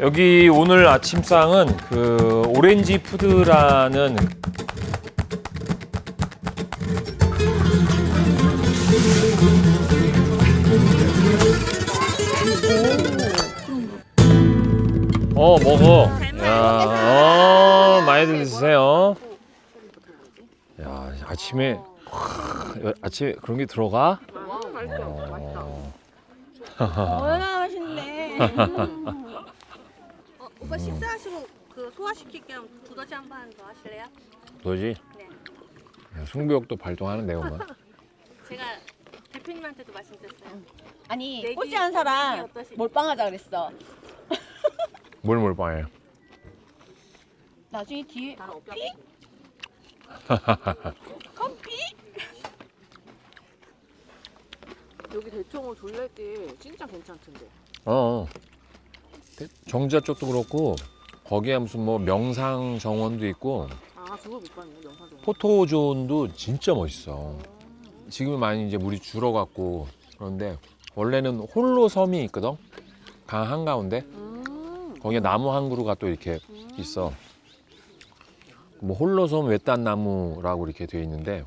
여기 오늘 아침상은 그 오렌지 푸드라는 어 먹어. 야, 어 많이 드세요. 야 아침에 와, 아침에 그런 게 들어가? 어. 얼마나 맛있네. 어, 오빠 식사하시고 그 소화시킬 겸 두더지 한 판 더 하실래요? 너지? 네. 야, 승부욕도 발동하는데 엄마. 제가 대표님한테도 말씀드렸어요. 아니 내기- 꼴찌한 사람 어떠시- 몰빵하자 그랬어. 뭘 몰빵해? 나중에 뒤에 커피? 커피? 여기 대청호 둘레길 진짜 괜찮던데. 어. 대- 정자 쪽도 그렇고 거기에 무슨 뭐 명상 정원도 있고 아 그거 못 봤네 중. 포토존도 진짜 멋있어. 지금은 많이 이제 물이 줄어갖고 그런데 원래는 홀로 섬이 있거든. 강 한가운데 음. 거기에 나무 한 그루가 또 이렇게 있어. 뭐 홀로섬 외딴 나무라고 이렇게 되어 있는데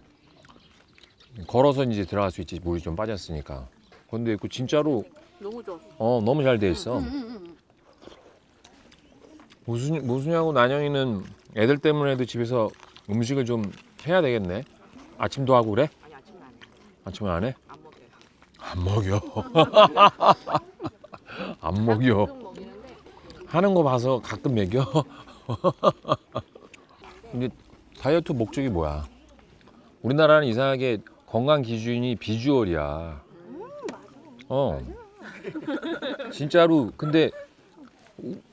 걸어서 이제 들어갈 수 있지 물이 좀 빠졌으니까. 근데 그 진짜로 너무 좋았어. 어 너무 잘 돼 있어. 무슨 무슨하고 난영이는 애들 때문에도 집에서 음식을 좀 해야 되겠네. 아침도 하고 그래? 아니 아침은 안 해. 아침은 안 해? 안 먹어요. 안 먹여. 안 먹여. 하는 거 봐서 가끔 먹여. 근데 다이어트 목적이 뭐야? 우리나라는 이상하게 건강 기준이 비주얼이야. 어. 진짜로 근데 우-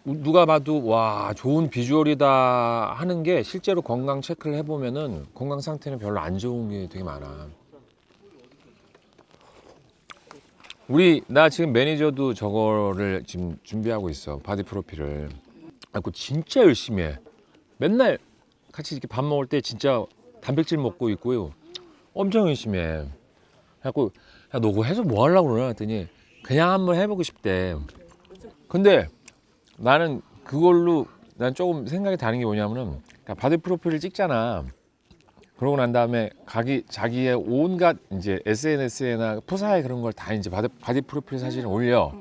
누가 봐도 와 좋은 비주얼이다 하는 게 실제로 건강 체크를 해보면은 건강 상태는 별로 안 좋은 게 되게 많아. 우리 나 지금 매니저도 저거를 지금 준비하고 있어 바디 프로필을. 아그 진짜 열심히 해. 맨날 같이 이렇게 밥 먹을 때 진짜 단백질 먹고 있고요. 엄청 열심히 해. 그래갖고 야너 그거 해서 뭐 하려고 그러나 했더니 그냥 한번 해보고 싶대. 근데 나는 그걸로 난 조금 생각이 다른 게 뭐냐면은 그러니까 바디 프로필을 찍잖아. 그러고 난 다음에 자기 자기의 온갖 이제 SNS에나 프사에 그런 걸 다 이제 바디, 바디 프로필 사진을 올려.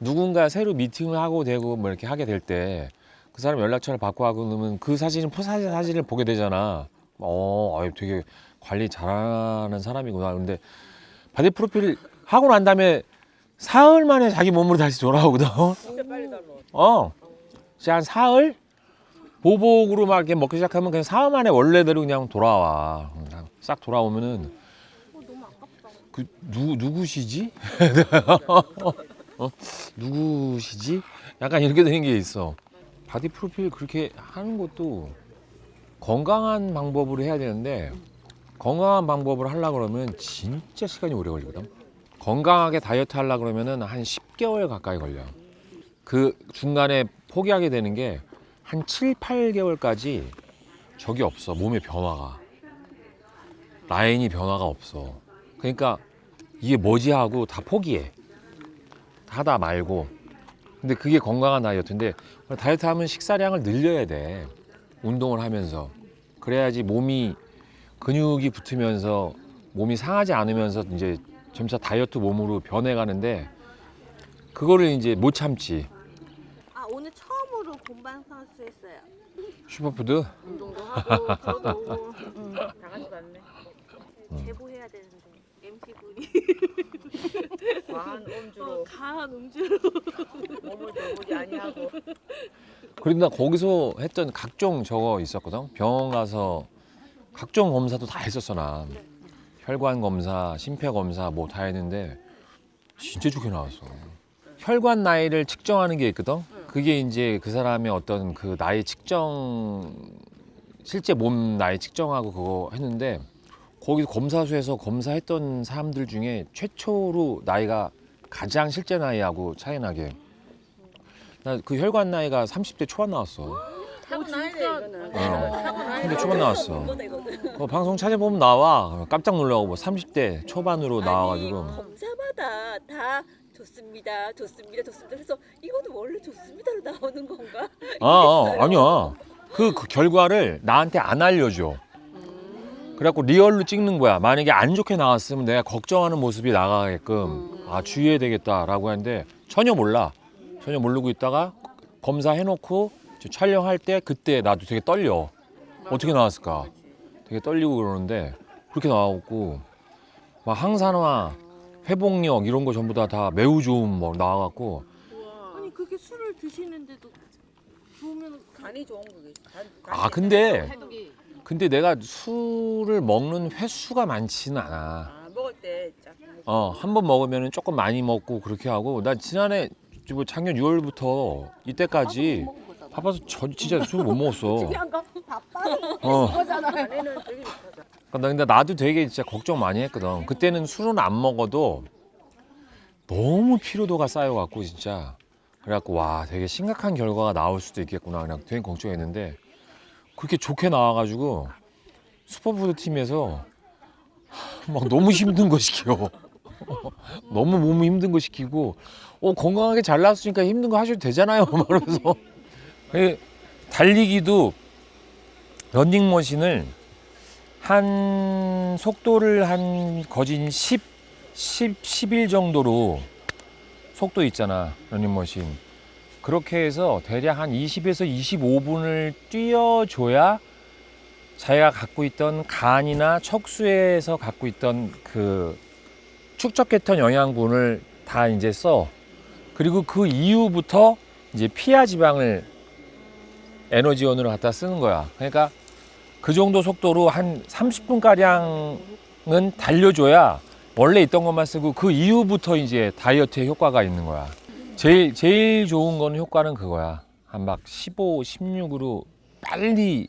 누군가 새로 미팅을 하고 되고 뭐 이렇게 하게 될 때 그 사람 연락처를 받고 하고 그러면 그 사진 프사 사진을 보게 되잖아. 어, 아유, 되게 관리 잘하는 사람이구나. 근데 바디 프로필 하고 난 다음에 사흘 만에 자기 몸으로 다시 돌아오거든. 진짜 빨리 닮아. 어. 진짜 한 사흘? 보복으로 막 이렇게 먹기 시작하면 그냥 사흘 만에 원래대로 그냥 돌아와. 그냥 싹 돌아오면은 그 누, 누구시지? 어? 누구시지? 약간 이렇게 되는 게 있어. 바디 프로필 그렇게 하는 것도 건강한 방법으로 해야 되는데 건강한 방법을 하려고 그러면 진짜 시간이 오래 걸리거든. 건강하게 다이어트 하려고 그러면은 한 10개월 가까이 걸려. 그 중간에 포기하게 되는 게 한 7, 8개월까지 적이 없어. 몸의 변화가. 라인이 변화가 없어. 그러니까 이게 뭐지 하고 다 포기해. 하다 말고. 근데 그게 건강한 다이어트인데 다이어트 하면 식사량을 늘려야 돼. 운동을 하면서. 그래야지 몸이 근육이 붙으면서 몸이 상하지 않으면서 이제 점차 다이어트 몸으로 변해가는데 그거를 이제 못 참지. 처음으로 본방 선수 했어요. 슈퍼푸드? 운동도 하고 저도 다 같이 갔네. 음. 제보해야 되는데 MC 분이 과한 음주로 강한 음주로 몸을 돌보지 아니하고. 그리고 나 거기서 했던 각종 저거 있었거든. 병원 가서 각종 검사도 다 했었어 나. 혈관 검사, 심폐 검사 뭐 다 했는데 진짜 좋게 나왔어. 혈관 나이를 측정하는 게 있거든. 그게 이제 그 사람의 어떤 그 나이 측정 실제 몸 나이 측정하고 그거 했는데 거기 검사소에서 검사했던 사람들 중에 최초로 나이가 가장 실제 나이하고 차이 나게 나 그 혈관 나이가 30대 초반 나왔어. 타고 나야 돼 이거는. 어. 근데 초반 나왔어. 어, 방송 찾아보면 나와. 깜짝 놀라고 뭐 30대 초반으로 나와가지고. 검사마다 다 좋습니다, 좋습니다, 좋습니다. 그래서 이거는 원래 좋습니다로 나오는 건가? 아, 아 아니야. 그, 그 결과를 나한테 안 알려줘. 그래갖고 리얼로 찍는 거야. 만약에 안 좋게 나왔으면 내가 걱정하는 모습이 나가게끔 아 주의해야 되겠다라고 하는데 전혀 몰라. 전혀 모르고 있다가 검사해놓고 저 촬영할 때 그때 나도 되게 떨려. 어떻게 나왔을까? 되게 떨리고 그러는데 그렇게 나왔고 막 항산화, 회복력 이런 거 전부 다 다 매우 좋은 뭐 나와갖고 아니 그게 술을 드시는데도 좋으면 간이 좋은 거겠지. 간, 아 근데 해독이 근데 내가 술을 먹는 횟수가 많지는 않아. 아 먹을 때 짝. 어, 한 번 먹으면 조금 많이 먹고 그렇게 하고 나 지난해 뭐 작년 6월부터 이때까지 바빠서 전 진짜 술 못 먹었어. 중요한 건 바빠서 어. 거잖아요. 간에는 되게 좋다. 근데 나도 되게 진짜 걱정 많이 했거든. 그때는 술은 안 먹어도 너무 피로도가 쌓여갖고 진짜 그래갖고 와 되게 심각한 결과가 나올 수도 있겠구나 그냥 되게 걱정했는데 그렇게 좋게 나와가지고 슈퍼푸드 팀에서 막 너무 힘든 거 시켜. 너무 몸이 힘든 거 시키고 어 건강하게 잘 나왔으니까 힘든 거 하셔도 되잖아요. 막 그러면서 그 달리기도 런닝머신을 한 속도를 한 거진 10, 10, 10일 정도로 속도 있잖아 러닝머신. 그렇게 해서 대략 한 20에서 25분을 뛰어줘야 자기가 갖고 있던 간이나 척수에서 갖고 있던 그 축적했던 영양분을 다 이제 써. 그리고 그 이후부터 이제 피하 지방을 에너지원으로 갖다 쓰는 거야. 그러니까 그 정도 속도로 한 30분 가량은 달려줘야 원래 있던 것만 쓰고 그 이후부터 이제 다이어트에 효과가 있는 거야. 제일 제일 좋은 거는 효과는 그거야. 한 막 15, 16으로 빨리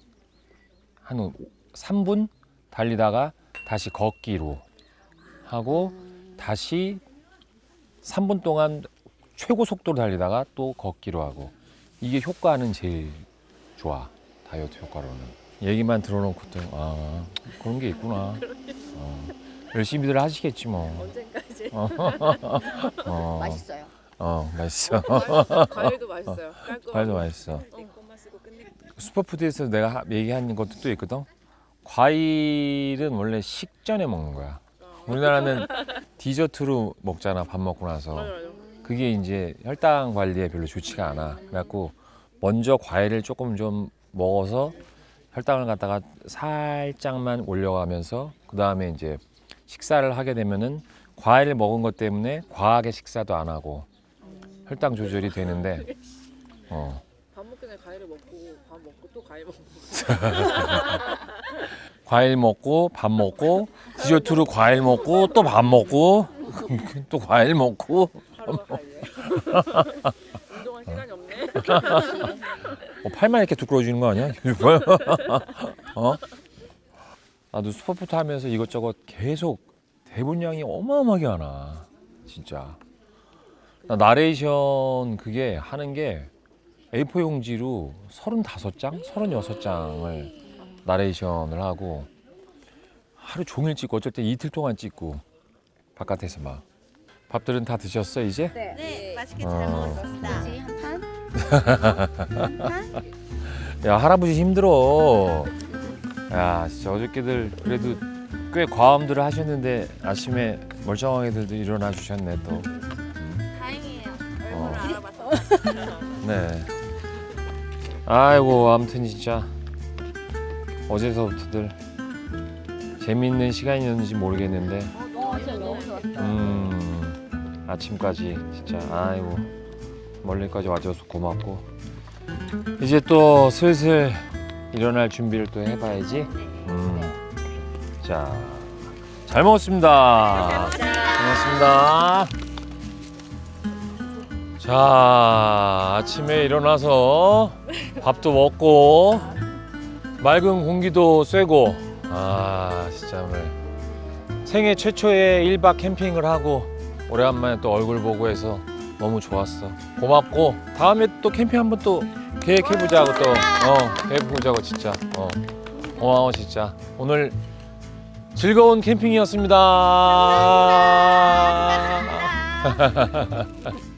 한 3분 달리다가 다시 걷기로 하고 다시 3분 동안 최고 속도로 달리다가 또 걷기로 하고 이게 효과는 제일 좋아 다이어트 효과로는. 얘기만 들어놓고 또 아 그런 게 있구나. 어, 열심히들 하시겠지 뭐. 언젠까지. 어, 어, 맛있어요. 어 맛있어. 과일도 맛있어요. 깔끔하고. 과일도 맛있어. 내 것만 쓰고 끝내. 슈퍼푸드에서 내가 하- 얘기한 것도 또 있거든. 과일은 원래 식전에 먹는 거야. 우리나라는 디저트로 먹잖아 밥 먹고 나서. 맞아 맞아. 그게 이제 혈당 관리에 별로 좋지가 않아. 그래갖고 먼저 과일을 조금 좀 먹어서 혈당을 갖다가 살짝만 올려가면서 그 다음에 이제 식사를 하게 되면은 과일을 먹은 것 때문에 과하게 식사도 안 하고 혈당 조절이 되는데 어 밥 먹기 전에 과일을 먹고 밥 먹고 또 과일 먹고 과일 먹고 밥 먹고 디저트로 과일 먹고 또 밥 먹고 또 과일 먹고 하루가. 운동할 시간이 없네. 어, 팔만 이렇게 두꺼워지는 거 아니야? 어? 나도 슈퍼푸드 하면서 이것저것 계속 대본량이 어마어마하게 많아. 진짜. 나 나레이션 그게 하는 게 A4 용지로 35장, 36장을 나레이션을 하고 하루 종일 찍고 어쩔 때 이틀 동안 찍고 바깥에서 막. 밥들은 다 드셨어 이제? 네 맛있게 어. 잘 먹었습니다. 야 할아버지 힘들어. 야 진짜 어저께들 그래도 꽤 과음들을 하셨는데 아침에 멀쩡하게들도 일어나 주셨네 또. 다행이에요. 어. 얼굴을 알아봤어. 네. 아이고 아무튼 진짜 어제서부터들 재밌는 시간이었는지 모르겠는데 어 너무 좋았다. 음 아침까지 진짜 아이고 멀리까지 와줘서 고맙고 이제 또 슬슬 일어날 준비를 또 해봐야지. 음. 자, 잘 먹었습니다. 고맙습니다. 자, 아침에 일어나서 밥도 먹고 맑은 공기도 쐬고 아, 진짜 오늘 생애 최초의 1박 캠핑을 하고 오래간만에 또 얼굴 보고 해서 너무 좋았어. 고맙고 다음에 또 캠핑 한번 또 계획해 보자고 또 어, 계획해 보자고 진짜. 어. 고마워 진짜. 오늘 즐거운 캠핑이었습니다.